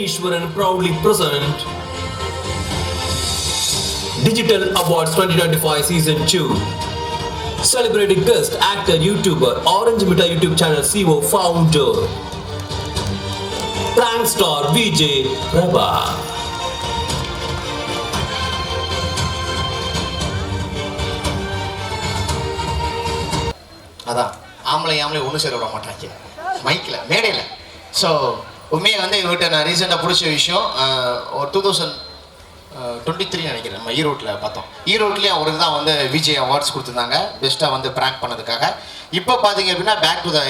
Ishwaran proudly present Digital Awards 2025 Season 2. Celebrating guest actor, YouTuber, Orange Mita YouTube channel CEO founder. Prank star VJ Prabha. அதான் ஆம்பளை ஆம்பளை ஒன்று சேர விட மாட்டாங்க மைக்கில் மேடையில் ஸோ உண்மையை வந்து இவர்கிட்ட நான் ரீசெண்டாக பிடிச்ச விஷயம் ஒரு டூ தௌசண்ட் டுவெண்ட்டி த்ரீ நினைக்கிறேன். நம்ம ஈரோட்டில் பார்த்தோம். ஈரோட்லேயும் அவருக்கு தான் வந்து விஜய் அவார்ட்ஸ் கொடுத்துருந்தாங்க. பெஸ்ட்டாக வந்து ப்ராங்க் பண்ணதுக்காக. இப்போ பார்த்தீங்க அப்படின்னா back to the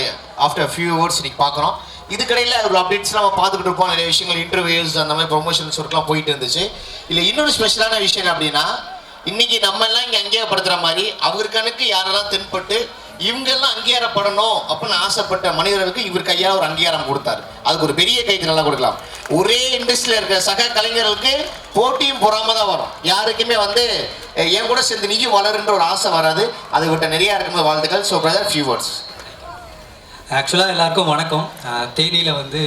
after few hours இன்னைக்கு பார்க்குறோம் இதுக்கடையில் ஒரு அப்டேட்ஸ்லாம் நம்ம பார்த்துக்கிட்டு இருப்போம். நிறைய விஷயங்கள் இன்டர்வியூஸ் அந்த மாதிரி ப்ரொமோஷன்ஸ் ஒர்க்லாம் போயிட்டு இருந்துச்சு. இல்லை இன்னொரு ஸ்பெஷலான விஷயம் என்ன அப்படின்னா இன்னைக்கு நம்ம எல்லாம் இங்கே படுத்துகிற மாதிரி அவருக்கனுக்கு யாரெல்லாம் தென்பட்டு இவங்கெல்லாம் அங்கீகாரப்படணும் அப்படின்னு ஆசைப்பட்ட மனிதர்களுக்கு இவர் கையால் ஒரு அங்கீகாரம் கொடுத்தாரு. அதுக்கு ஒரு பெரிய கைது நல்லா கொடுக்கலாம். ஒரே இண்டஸ்ட்ரியில் இருக்கிற சக கலைஞர்களுக்கு போட்டியும் பொறாம தான் வரும். யாருக்குமே வந்து என் கூட சேர்ந்து நீயும் வளருன்ற ஒரு ஆசை வராது. அது விட்ட நிறையா இருக்கும்போது வாழ்த்துக்கள். ஸோ பிரதர் ஃபியூ வேர்ட்ஸ் ஆக்சுவலாக எல்லாருக்கும் வணக்கம். தேனியில் வந்து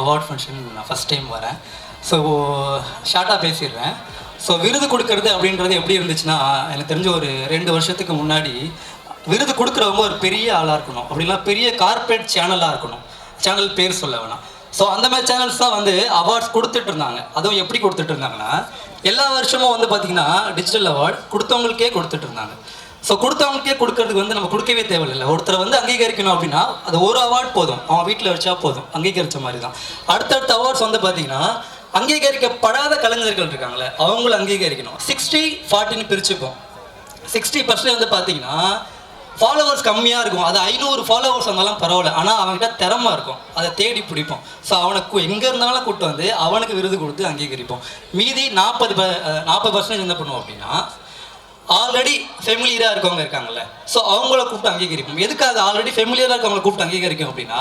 அவார்ட் ஃபங்க்ஷன் நான் ஃபஸ்ட் டைம் வரேன். ஸோ ஷார்ட்டாக பேசிடுறேன். ஸோ விருது கொடுக்கறது அப்படின்றது எப்படி இருந்துச்சுன்னா எனக்கு தெரிஞ்ச ஒரு ரெண்டு வருஷத்துக்கு முன்னாடி விருது கொடுக்குறவங்க ஒரு பெரிய ஆளாக இருக்கணும். அப்படின்னா பெரிய கார்ப்பரேட் சேனலாக இருக்கணும். சேனல் பேர் சொல்ல வேணாம். ஸோ அந்த மாதிரி சேனல்ஸ் தான் வந்து அவார்ட்ஸ் கொடுத்துட்டு இருந்தாங்க. அதுவும் எப்படி கொடுத்துட்டு இருந்தாங்கன்னா எல்லா வருஷமும் வந்து பார்த்தீங்கன்னா டிஜிட்டல் அவார்ட் கொடுத்தவங்களுக்கே கொடுத்துட்டு இருந்தாங்க. ஸோ கொடுத்தவங்களுக்கே கொடுக்கறதுக்கு வந்து நம்ம கொடுக்கவே தேவையில்லை. ஒருத்தரை வந்து அங்கீகரிக்கணும் அப்படின்னா அது ஒரு அவார்ட் போதும். அவன் வீட்டில் வச்சா போதும். அங்கீகரித்த மாதிரி தான். அடுத்தடுத்த அவார்ட்ஸ் வந்து பார்த்தீங்கன்னா அங்கீகரிக்கப்படாத கலைஞர்கள் இருக்காங்களே அவங்களும் அங்கீகரிக்கணும். சிக்ஸ்டி ஃபார்ட்டின்னு பிரிச்சுப்போம். சிக்ஸ்டி பர்சன்ட் வந்து பார்த்தீங்கன்னா ஃபாலோவர்ஸ் கம்மியாக இருக்கும். அது ஐநூறு ஃபாலோவர்ஸ் வந்தாலும் பரவாயில்ல. ஆனால் அவன்கிட்ட திறமை இருக்கும். அதை தேடி பிடிப்போம். ஸோ அவனுக்கு எங்கே இருந்தாலும் கூப்பிட்டு வந்து அவனுக்கு விருது கொடுத்து அங்கீகரிப்போம். மீதி நாற்பது நாற்பது பர்சன்டேஜ் என்ன பண்ணுவோம் அப்படின்னா ஆல்ரெடி ஃபெமிலியராக இருக்கவங்க இருக்காங்கல்ல. ஸோ அவங்கள கூப்பிட்டு அங்கீகரிப்போம். எதுக்காக ஆல்ரெடி ஃபெமிலியராக இருக்கவங்கள கூப்பிட்டு அங்கீகரிக்கும் அப்படின்னா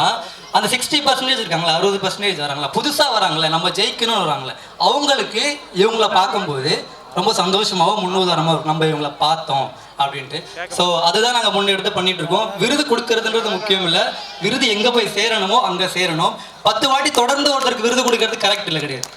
அந்த சிக்ஸ்டி பர்சன்டேஜ் இருக்காங்களா அறுபது பர்சன்டேஜ் வராங்களா புதுசாக வராங்களே நம்ம ஜெயிக்கணும்னு வராங்களே அவங்களுக்கு இவங்கள பார்க்கும்போது ரொம்ப சந்தோஷமாகவும் முன்னுதாரணமாக இருக்கும் நம்ம இவங்கள பார்த்தோம் அப்படின்ட்டு. ஸோ அதுதான் நாங்கள் முன்னெடுத்து பண்ணிட்டு இருக்கோம் விருது கொடுக்கறதுன்றது முக்கியம் இல்லை. விருது எங்கே போய் சேரணுமோ அங்கே சேரணும். பத்து வாட்டி தொடர்ந்து ஒருத்தருக்கு விருது கொடுக்கறது கரெக்ட் இல்லை கிடையாது.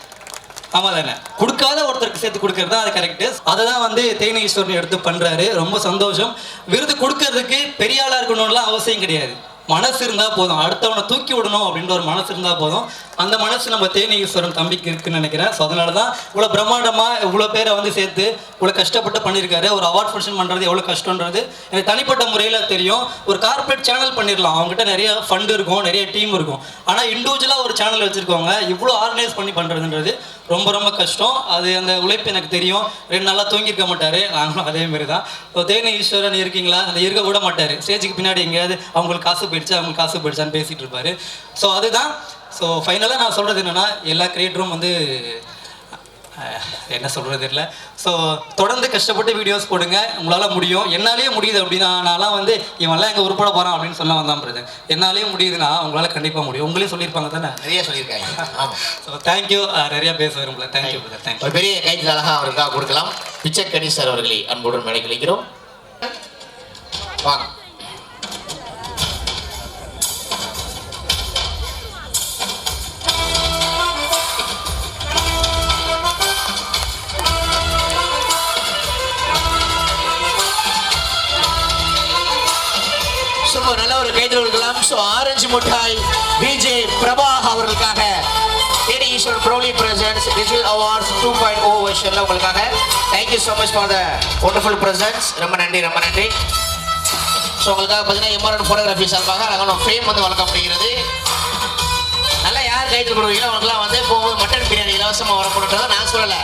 ஆமா தானே கொடுக்காத ஒருத்தருக்கு சேர்த்து கொடுக்கறது தான் அது கரெக்ட் அதை தான் வந்து தேனி ஈஸ்வரன் எடுத்து பண்றாரு. ரொம்ப சந்தோஷம். விருது கொடுக்கறதுக்கு பெரிய ஆளா இருக்கணும்லாம் அவசியம் கிடையாது. மனசு இருந்தால் போதும். அடுத்தவனை தூக்கி விடணும் அப்படின்ற ஒரு மனசு இருந்தால் போதும். அந்த மனசு நம்ம தேனீஸ்வரன் தம்பிக்கு இருக்குன்னு நினைக்கிறேன். ஸோ அதனால தான் இவ்வளோ பிரம்மாண்டமாக இவ்வளோ பேரை வந்து சேர்த்து இவ்வளோ கஷ்டப்பட்டு பண்ணியிருக்காரு. ஒரு அவார்ட் ஃபங்க்ஷன் பண்ணுறது எவ்வளோ கஷ்டன்றது எனக்கு தனிப்பட்ட முறையில் தெரியும். ஒரு கார்ப்பரேட் சேனல் பண்ணிடலாம். அவங்ககிட்ட நிறைய ஃபண்டு இருக்கும் நிறைய டீம் இருக்கும். ஆனால் இண்டிவிஜுவலாக ஒரு சேனல் வச்சுருக்கோங்க இவ்வளோ ஆர்கனைஸ் பண்ணி பண்ணுறதுன்றது ரொம்ப ரொம்ப கஷ்டம். அது அந்த உழைப்பு எனக்கு தெரியும். ரெண்டு நாளாக தூங்கியிருக்க மாட்டார். நாங்களும் அதே மாதிரி தான் தேனி ஈஸ்வரன் இருக்கீங்களா? அந்த இருக்க கூட மாட்டார். ஸ்டேஜுக்கு பின்னாடி எங்கேயாவது அவங்களுக்கு காசு போயிடுச்சு? அவங்களுக்கு காசு போயிடுச்சான்னு பேசிகிட்டு இருப்பாரு. ஸோ அதுதான். ஸோ ஃபைனலாக நான் சொல்கிறது என்னென்னா எல்லா கிரியேட்டரும் வந்து என்ன சொல்கிறது இல்லை ஸோ தொடர்ந்து கஷ்டப்பட்டு வீடியோஸ் போடுங்க. உங்களால் முடியும். என்னாலேயே முடியுது அப்படின்னா நான்லாம் வந்து இவன்லாம் எங்கே உருப்பட போகிறான் அப்படின்னு சொல்ல வந்தான் பிரதர். என்னாலேயே முடியுதுன்னா உங்களால் கண்டிப்பாக முடியும். உங்களே சொல்லியிருப்பாங்க தானே? நிறைய சொல்லியிருக்காங்க. ஸோ தேங்க்யூ நிறைய பேச வரும்ல தேங்க்யூ பிரதர் தேங்க்யூ ஒரு பெரிய கைது அழகா அவருக்காக கொடுக்கலாம். பிச்சைக்கணி சார் அவர்களை அன்புடன் மேடைக்கழிக்கிறோம் வாங்க. ஒரு நல்ல ஒரு கைது கொடுக்கலாம். ஸோ ஆரஞ்சு முட்டாய் விஜே பிரபா அவர்களுக்காக ஏடி Eswar ப்ரோலி presence digital awards two point O வெர்ஷனில் உங்களுக்காக. Thank you so much for the wonderful presence ரொம்ப நன்றி ரொம்ப நன்றி. ஸோ உங்களுக்காக பார்த்தீங்கன்னா எம்ஆர்என் ஃபோட்டோகிராஃபி சார்பாக அழகான ஃப்ரேம் வந்து வழங்கப்படுகிறது. நல்லா யார் கைது கொடுக்குறீங்களோ அவங்களுக்குலாம் வந்து போகும்போது மட்டன் பிரியாணி இலவசமாக வரப்படுன்றதை நான் சொல்லலை.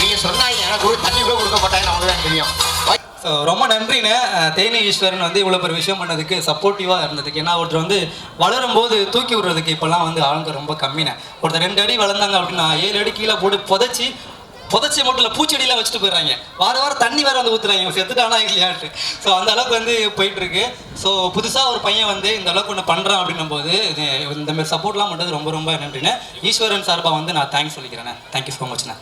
நீங்கள் சொன்னாங்க ஆனால் குரு தண்ணி கூட கொடுக்க மாட்டாங்க அவங்க ஸோ ரொம்ப நன்றிண்ணே. தேனி ஈஸ்வரன் வந்து இவ்வளோ பெரிய விஷயம் பண்ணதுக்கு சப்போர்ட்டிவாக இருந்ததுக்கு. ஏன்னா ஒருத்தர் வந்து வளரும் போது தூக்கி விடுறதுக்கு இப்போல்லாம் வந்து ஆளுங்க ரொம்ப கம்மினே ஒருத்தர் ரெண்டு அடி வளர்ந்தாங்க அப்படின்னா ஏழு அடி கீழே போட்டு புதைச்சி புதைச்சி மட்டும் இல்லை பூச்செடியெல்லாம் வச்சுட்டு போயிடுறாங்க. வார வாரம் தண்ணி வேறு வந்து ஊற்றுறாங்க இவன் செத்துட்டானா இல்லையான்ட்டு. ஸோ அந்த அளவுக்கு வந்து போயிட்டுருக்கு. ஸோ புதுசாக ஒரு பையன் வந்து இந்த அளவுக்கு ஒன்று பண்ணுறான் அப்படின்னும் போது இது இந்த மாதிரி சப்போர்ட்லாம் பண்ணுறது ரொம்ப ரொம்ப நன்றிண்ணே. ஈஸ்வரன் சார்பாக வந்து நான் தேங்க்ஸ் சொல்லிக்கிறேண்ணே. Thank you so மச்ண்ணே